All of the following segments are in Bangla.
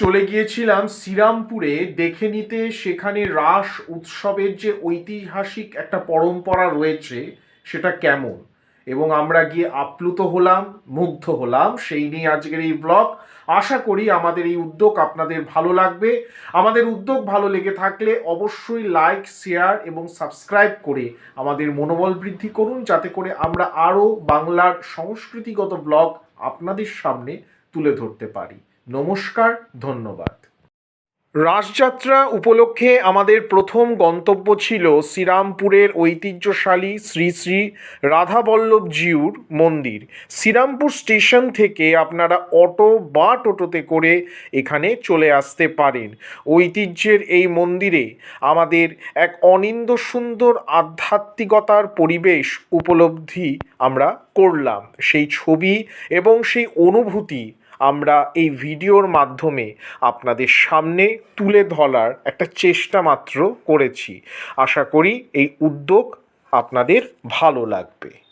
চলে গিয়েছিলাম শ্রীরামপুরে। দেখে নিতে সেখানে রাস উৎসবের যে ঐতিহাসিক একটা পরম্পরা রয়েছে, সেটা কেমন? এবং আমরা গিয়ে আপ্লুত হলাম, মুগ্ধ হলাম, সেই নিয়ে আজকের এই ব্লগ। আশা করি আমাদের এই উদ্যোগ আপনাদের ভালো লাগবে। আমাদের উদ্যোগ ভালো লেগে থাকলে অবশ্যই লাইক, শেয়ার এবং সাবস্ক্রাইব করে আমাদের মনোবল বৃদ্ধি করুন, যাতে করে আমরা আরও বাংলার সংস্কৃতিগত ব্লগ আপনাদের সামনে তুলে ধরতে পারি। নমস্কার, ধন্যবাদ। রাসযাত্রা উপলক্ষে আমাদের প্রথম গন্তব্য ছিল শ্রীরামপুরের ঐতিহ্যশালী শ্রী শ্রী রাধাবল্লভ জিউর মন্দির। শ্রীরামপুর স্টেশন থেকে আপনারা অটো বা টোটোতে করে এখানে চলে আসতে পারেন। ঐতিহ্যের এই মন্দিরে আমাদের এক অনিন্দ সুন্দর আধ্যাত্মিকতার পরিবেশ উপলব্ধি আমরা করলাম। সেই ছবি এবং সেই অনুভূতি আমরা এই ভিডিওর মাধ্যমে আপনাদের সামনে তুলে ধরার একটা চেষ্টা মাত্র করেছি। আশা করি এই উদ্যোগ আপনাদের ভালো লাগবে।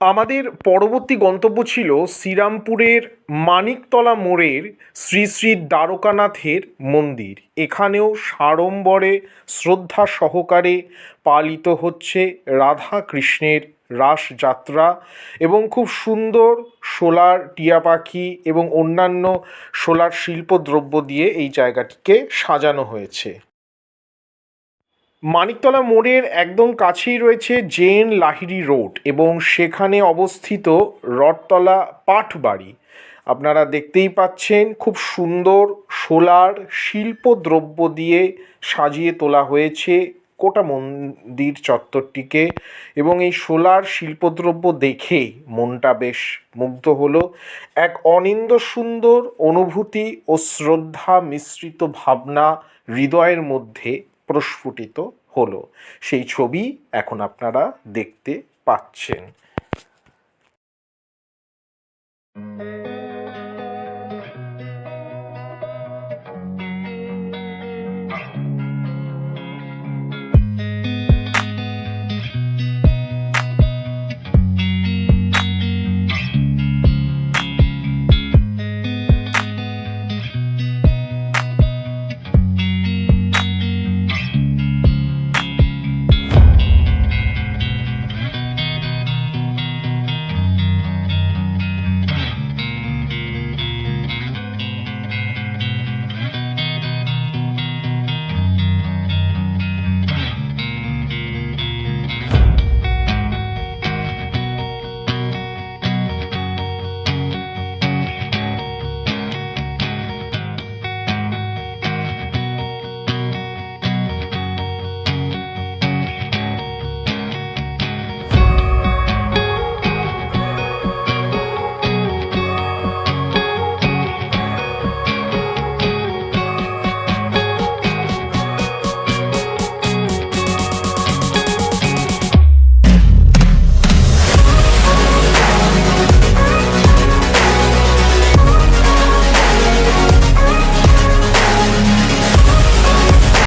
আমাদের পরবর্তী গন্তব্য ছিল শ্রীরামপুরের মানিকতলা মোড়ের শ্রী শ্রী দ্বারকানাথের মন্দির। এখানেও সাড়ম্বরে শ্রদ্ধা সহকারে পালিত হচ্ছে রাধা কৃষ্ণের রাসযাত্রা এবং খুব সুন্দর সোলার টিয়া পাখি এবং অন্যান্য সোলার শিল্পদ্রব্য দিয়ে এই জায়গাটিকে সাজানো হয়েছে। মানিকতলা মোড়ের একদম কাছেই রয়েছে জেন লাহিড়ি রোড এবং সেখানে অবস্থিত রথতলা পাঠবাড়ি আপনারা দেখতেই পাচ্ছেন খুব সুন্দর সোলার শিল্পদ্রব্য দিয়ে সাজিয়ে তোলা হয়েছে গোটা মন্দির চত্বরটিকে এবং এই সোলার শিল্পদ্রব্য দেখেই মনটা বেশ মুগ্ধ হলো। এক অনিন্দ সুন্দর অনুভূতি ও শ্রদ্ধা মিশ্রিত ভাবনা হৃদয়ের মধ্যে প্রস্ফুটিত হলো। সেই ছবি এখন আপনারা দেখতে পাচ্ছেন।